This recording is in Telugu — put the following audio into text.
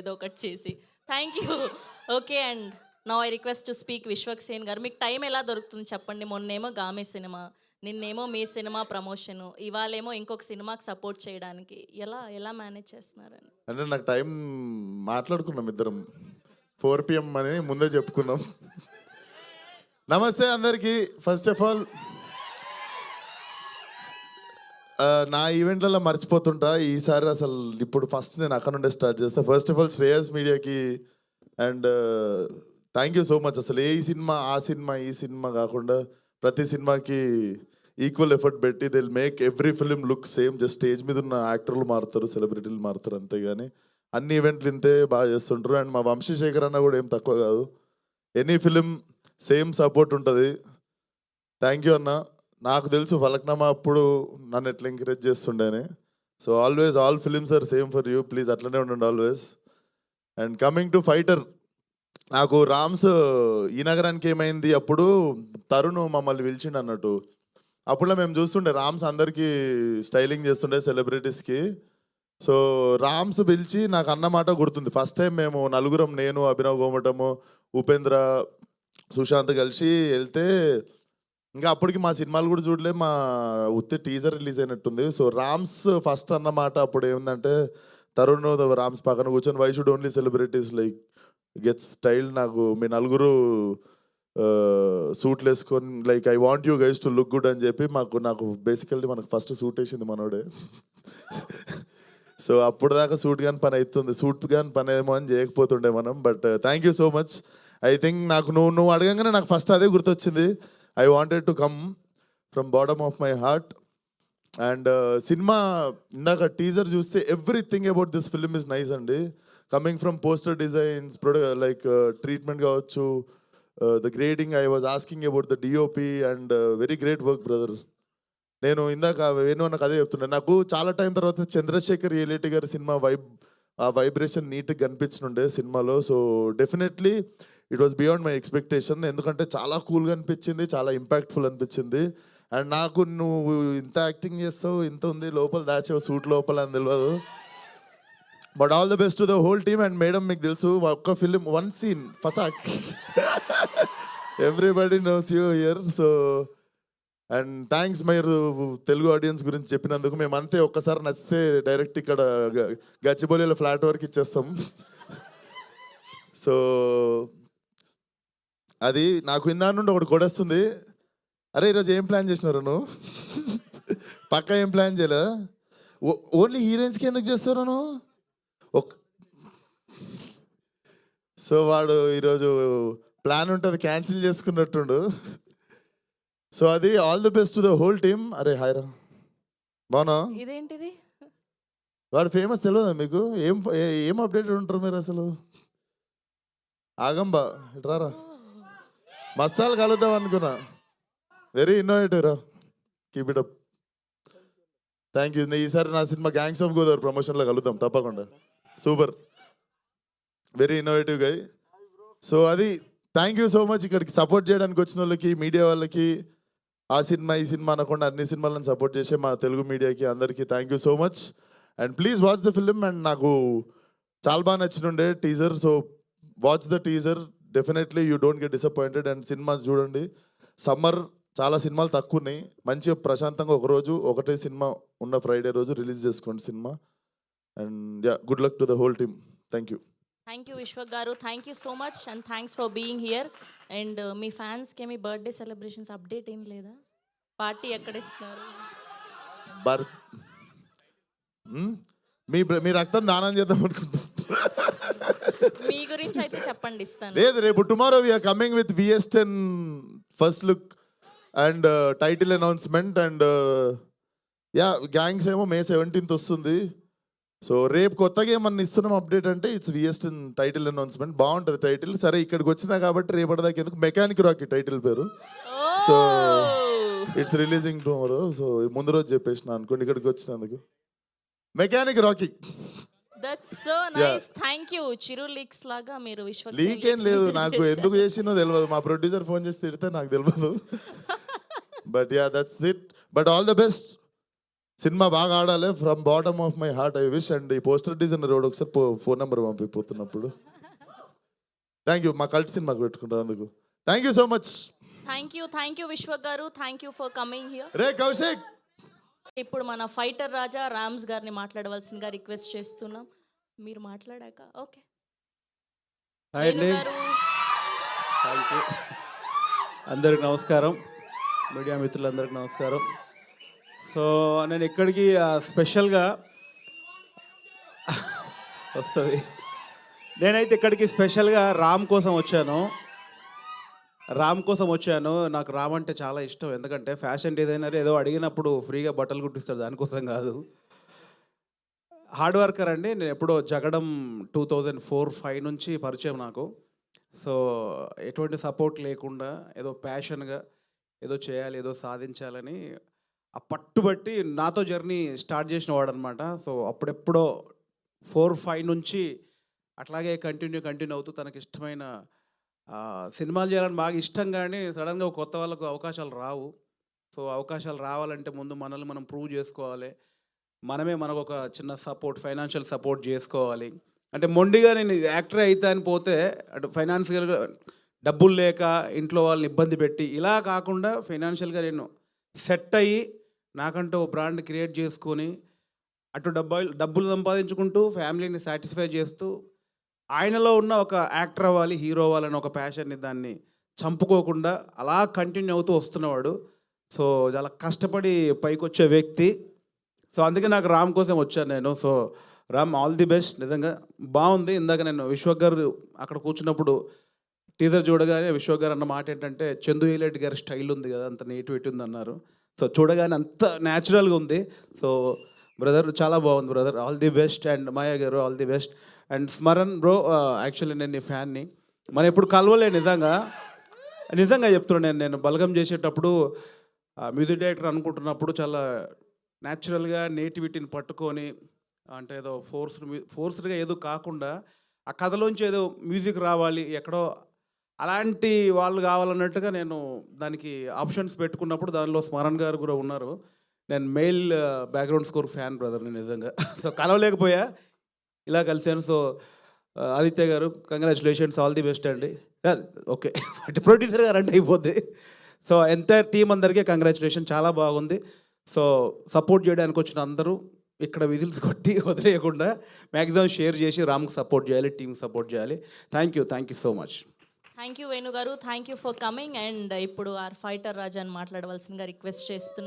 ఏదో ఒకటి చేసి. థ్యాంక్ యూ ఓకే అండ్ నా I request to speak Vishwak Sen garu. మీకు టైం ఎలా దొరుకుతుంది చెప్పండి. మొన్నేమో గామే సినిమా నిన్నేమో మీ సినిమా ప్రమోషన్ ఇవాళేమో ఇంకొక సినిమాకి సపోర్ట్ చేయడానికి. ఎలా ఎలా మేనేజ్ చేస్తున్నారని? అంటే నాకు టైం మాట్లాడుకున్నాం ఇద్దరం. ఫోర్ పిఎం అని ముందే చెప్పుకున్నాం. నమస్తే అందరికీ. ఫస్ట్ ఆఫ్ ఆల్ నా ఈవెంట్లలో మర్చిపోతుంటా. ఈసారి అసలు ఇప్పుడు ఫస్ట్ నేను అక్కడ నుండే స్టార్ట్ చేస్తా. ఫస్ట్ ఆఫ్ ఆల్ శ్రేయస్ మీడియాకి and thank you so much అసలు ఏ సినిమా ఆ సినిమా ఈ సినిమా కాకుండా ప్రతి సినిమాకి ఈక్వల్ ఎఫర్ట్ పెట్టి they make every film look same just stage మీద ఉన్న యాక్టర్లు మారుతారు సెలబ్రిటీలు మారుతారు అంతేగాని అన్ని ఈవెంట్లు ఇంతే బాగా చేస్తుంటారు. అండ్ మా వంశీశేఖర్ అన్న కూడా ఏం తక్కువ కాదు. ఎనీ ఫిలిం సేమ్ సపోర్ట్ ఉంటుంది. థ్యాంక్ యూ అన్న. నాకు తెలుసు ఫలక్నామా అప్పుడు నన్ను ఎట్లా encourage చేస్తుండేని. So always all films are same for you please అట్లనే ఉండండి always and coming to fighter నాకు రామ్స్ ఈ నగరానికి ఏమైంది అప్పుడు తరుణ్ మమ్మల్ని పిలిచిండు అన్నట్టు. అప్పుడు మేము చూస్తుండే రామ్స్ అందరికీ స్టైలింగ్ చేస్తుండే సెలబ్రిటీస్కి సో రామ్స్ పిలిచి నాకు అన్నమాట గుర్తుంది. ఫస్ట్ టైం మేము నలుగురం నేను అభినవ్ గోమటము ఉపేంద్ర సుశాంత్ కలిసి వెళ్తే ఇంకా అప్పటికి మా సినిమాలు కూడా చూడలే మా ఉత్తి టీజర్ రిలీజ్ అయినట్టుంది. సో రామ్స్ ఫస్ట్ అన్నమాట అప్పుడు ఏముందంటే తరుణ్ రామ్స్ పక్కన కూర్చొని why should only celebrities like get style నాకు మీ నలుగురు సూట్లు వేసుకొని like I want you guys to look good అని చెప్పి మాకు నాకు బేసికల్లీ మనకు ఫస్ట్ సూట్ వేసింది మనోడే. సో అప్పుడు దాకా సూట్ కానీ పని అవుతుంది సూట్ కానీ పని ఏమో అని చేయకపోతుండే మనం but thank you so much I think నాకు నువ్వు నువ్వు అడగంగానే నాకు ఫస్ట్ అదే గుర్తొచ్చింది. I wanted to come from bottom of my heart and cinema ఇందాక టీజర్ చూస్తే everything about this film is nice అండి. కమింగ్ ఫ్రమ్ పోస్టర్ డిజైన్స్ ప్రొడ లైక్ ట్రీట్మెంట్ కావచ్చు the grading I was asking about the DOP and very great work brother నేను ఇందాక వేణు నాకు అదే చెప్తుండే నాకు చాలా టైం తర్వాత చంద్రశేఖర్ ఏలేటి గారి సినిమా వైబ్ ఆ వైబ్రేషన్ నీట్గా కనిపించనుండే సినిమాలో. So definitely it was beyond my expectation ఎందుకంటే చాలా కూల్గా అనిపించింది చాలా ఇంపాక్ట్ఫుల్ అనిపించింది. అండ్ నాకు నువ్వు ఇంత యాక్టింగ్ చేస్తావు ఇంత ఉంది లోపల దాచావు సూట్ లోపల అని తెలియదు but all the best to the whole team and madam మీకు తెలుసు ఒక్క film one scene ఫసాక్ everybody knows you year so and thanks మీరు తెలుగు ఆడియన్స్ గురించి చెప్పినందుకు. మేము అంతే ఒక్కసారి నచ్చితే డైరెక్ట్ ఇక్కడ గ- గచ్చిబౌలిలో ఫ్లాట్ వరకు ఇచ్చేస్తాం. సో అది నాకు ఇందా నుండి ఒకటి కొడేస్తుంది. అరే ఈరోజు ఏం ప్లాన్ చేసినారు నువ్వు? పక్క ఏం ప్లాన్ చేయలే ఓన్లీ హీరోయిన్స్కి ఎందుకు చేస్తారు నువ్వు? ఒక సో వాడు ఈరోజు ప్లాన్ ఉంటుంది క్యాన్సిల్ చేసుకున్నట్టుండు. సో అది all the best to the whole team. అరే హాయ్రా బాగున్నా ఇదేంటిది? వాడు ఫేమస్ తెలియదా మీకు? ఏం ఏ- ఏం అప్డేట్ ఉంటారు మీరు అసలు? ఆగంబా ఇట్రారా మసాలు కలుద్దాం అనుకున్నా. వెరీ ఇన్నోవేటివ్ రా. Keep it up thank you ఈసారి నా సినిమా గ్యాంగ్స్ ఆఫ్ గోదావరి ప్రమోషన్లో కలుద్దాం తప్పకుండా. Super very innovative guy so అది థ్యాంక్ యూ సో మచ్ ఇక్కడికి సపోర్ట్ చేయడానికి వచ్చిన వాళ్ళకి మీడియా వాళ్ళకి. ఆ సినిమా ఈ సినిమా అనకుండా అన్ని సినిమాలను సపోర్ట్ చేసే మా తెలుగు మీడియాకి అందరికీ thank you so much and please watch the film and నాకు చాలా బాగా నచ్చినుండే teaser so watch the teaser definitely you don't get disappointed and cinema చూడండి. సమ్మర్ చాలా సినిమాలు తక్కువ ఉన్నాయి మంచిగా ప్రశాంతంగా ఒక రోజు ఒకటే సినిమా ఉన్న ఫ్రైడే రోజు రిలీజ్ చేసుకోండి cinema. And yeah good luck to the whole team thank you thank you Vishwak గారు thank you so much and thanks for being here and మీ ఫ్యాన్స్కి మీ బర్త్డే సెలబ్రేషన్స్ అప్డేట్ ఏం లేదా? పార్టీ ఎక్కడ ఇస్తున్నారు? బర్ మ్మ్? మీ మీ రక్తం దానం చేద్దాం అనుకుంటున్నా. మీ గురించి అయితే చెప్పండి ఇస్తాను. లేదు రేపు tomorrow we're coming with VS ten first look and title announcement and yeah gangs ఏమో మే సెవెంటీన్త్ వస్తుంది. సో రేపు కొత్తగా ఏమన్నా ఇస్తున్నాం అప్డేట్ అంటే it's VS ten title announcement బాగుంటుంది టైటిల్ సరే ఇక్కడికి వచ్చినా కాబట్టి రేపటిదాకా ఎందుకు? మెకానిక్ రాకీ టైటిల్ పేరు. So it's releasing tomorrow so ముందు రోజు చెప్పేసిన అనుకోండి ఇక్కడికి వచ్చినందుకు. Mechanic Rocky that's so nice thank you Chiru leaks లాగా మీరు విశ్వ లీక్ ఏం లేదు. నాకు ఎందుకు చేసినో తెలియదు మా ప్రొడ్యూసర్ ఫోన్ చేసి తిడితే నాకు తెలియదు but yeah that's it but all the best cinema బాగా ఆడాలి. From bottom of my heart I wish and ఈ పోస్టర్ డిజైనర్ రోడ్ ఒకసారి ఫోన్ నెంబర్ పంపిపోతున్నప్పుడు. థ్యాంక్ యూ మా కల్ట్ సినిమాకి పెట్టుకుంటాం అందుకు. Thank you so much thank you thank you Vishwak గారు. Thank you for coming here రే కౌశిక్! ఇప్పుడు మన ఫైటర్ రాజా రామ్స్ గారిని మాట్లాడవలసిందిగా రిక్వెస్ట్ చేస్తున్నాం. మీరు మాట్లాడాక ఓకే. అందరికి నమస్కారం. మీడియా మిత్రులందరికీ నమస్కారం. సో నేను ఇక్కడికి స్పెషల్గా వస్తుంది? నేనైతే ఇక్కడికి స్పెషల్గా రామ్ కోసం వచ్చాను. రామ్ కోసం వచ్చాను. నాకు రామ్ అంటే చాలా ఇష్టం. ఎందుకంటే ఫ్యాషన్ డిజైనర్ ఏదో అడిగినప్పుడు ఫ్రీగా బట్టలు కుట్టిస్తాడు. దానికోసం కాదు. హార్డ్ వర్కర్ అండి. నేను ఎప్పుడో Jagadam two thousand four five నుంచి పరిచయం నాకు. సో ఎటువంటి సపోర్ట్ లేకుండా ఏదో ప్యాషన్గా ఏదో చేయాలి ఏదో సాధించాలని ఆ పట్టుబట్టి నాతో జర్నీ స్టార్ట్ చేసిన వాడు అనమాట సో అప్పుడెప్పుడో ఫోర్ ఫైవ్ నుంచి అట్లాగే కంటిన్యూ కంటిన్యూ అవుతూ తనకి ఇష్టమైన సినిమాలు చేయాలని బాగా ఇష్టం కానీ సడన్గా కొత్త వాళ్ళకు అవకాశాలు రావు. సో అవకాశాలు రావాలంటే ముందు మనల్ని మనం ప్రూవ్ చేసుకోవాలి. మనమే మనకు ఒక చిన్న సపోర్ట్ ఫైనాన్షియల్ సపోర్ట్ చేసుకోవాలి. అంటే మొండిగా నేను యాక్టర్ అయితే అని పోతే అటు ఫైనాన్షియల్గా డబ్బులు లేక ఇంట్లో వాళ్ళని ఇబ్బంది పెట్టి ఇలా కాకుండా ఫైనాన్షియల్గా నేను సెట్ అయ్యి నాకంటూ ఓ బ్రాండ్ క్రియేట్ చేసుకొని అటు డబ్బు డబ్బులు సంపాదించుకుంటూ ఫ్యామిలీని సాటిస్ఫై చేస్తూ ఆయనలో ఉన్న ఒక యాక్టర్ అవ్వాలి హీరో అవ్వాలని ఒక ప్యాషన్ని దాన్ని చంపుకోకుండా అలా కంటిన్యూ అవుతూ వస్తున్నవాడు. సో చాలా కష్టపడి పైకి వచ్చే వ్యక్తి. సో అందుకే నాకు రామ్ కోసం వచ్చాను నేను. So Ram all the best. నిజంగా బాగుంది. ఇందాక నేను విశ్వక్ గారు అక్కడ కూర్చున్నప్పుడు టీజర్ చూడగానే విశ్వక్ గారు అన్న మాట ఏంటంటే చందు హీలెట్ గారి స్టైల్ ఉంది కదా అంత నీట్ నేటివిటీ ఉంది అన్నారు. సో చూడగానే అంత న్యాచురల్గా ఉంది. సో బ్రదర్ చాలా బాగుంది brother. All the best and Maya గారు all the best. And Smaran bro actually నేను నీ ఫ్యాన్ని మనం ఎప్పుడు కలవలే నిజంగా. నిజంగా చెప్తున్నాను నేను నేను బలగం చేసేటప్పుడు మ్యూజిక్ డైరెక్టర్ అనుకుంటున్నప్పుడు చాలా న్యాచురల్గా నేటివిటీని పట్టుకొని అంటే ఏదో ఫోర్స్ ఫోర్స్డ్గా ఏదో కాకుండా ఆ కథలోంచి ఏదో మ్యూజిక్ రావాలి ఎక్కడో అలాంటి వాళ్ళు కావాలన్నట్టుగా నేను దానికి ఆప్షన్స్ పెట్టుకున్నప్పుడు దానిలో స్మరణ్ గారు కూడా ఉన్నారు. నేను మెయిల్ బ్యాక్గ్రౌండ్ స్కోర్ ఫ్యాన్ బ్రదర్ని నిజంగా. సో కలవలేకపోయా. ఇలా కలిశాను. సో ఆదిత్య గారు కంగ్రాచులేషన్స్ ఆల్ ది బెస్ట్ అండి. ఓకే. అంటే ప్రొడ్యూసర్ గారు అంటే అయిపోద్ది. సో ఎంటైర్ టీం అందరికీ కంగ్రాచులేషన్ చాలా బాగుంది. సో సపోర్ట్ చేయడానికి వచ్చిన అందరూ ఇక్కడ విజిల్స్ కొట్టి వదిలేయకుండా మ్యాక్సిమం షేర్ చేసి రామ్కి సపోర్ట్ చేయాలి టీంకి సపోర్ట్ చేయాలి. Thank you thank you so much thank you Venu గారు. Thank you for coming and ఇప్పుడు ఆర్ ఫైటర్ రాజా అని మాట్లాడవలసిందిగా రిక్వెస్ట్ చేస్తున్నాను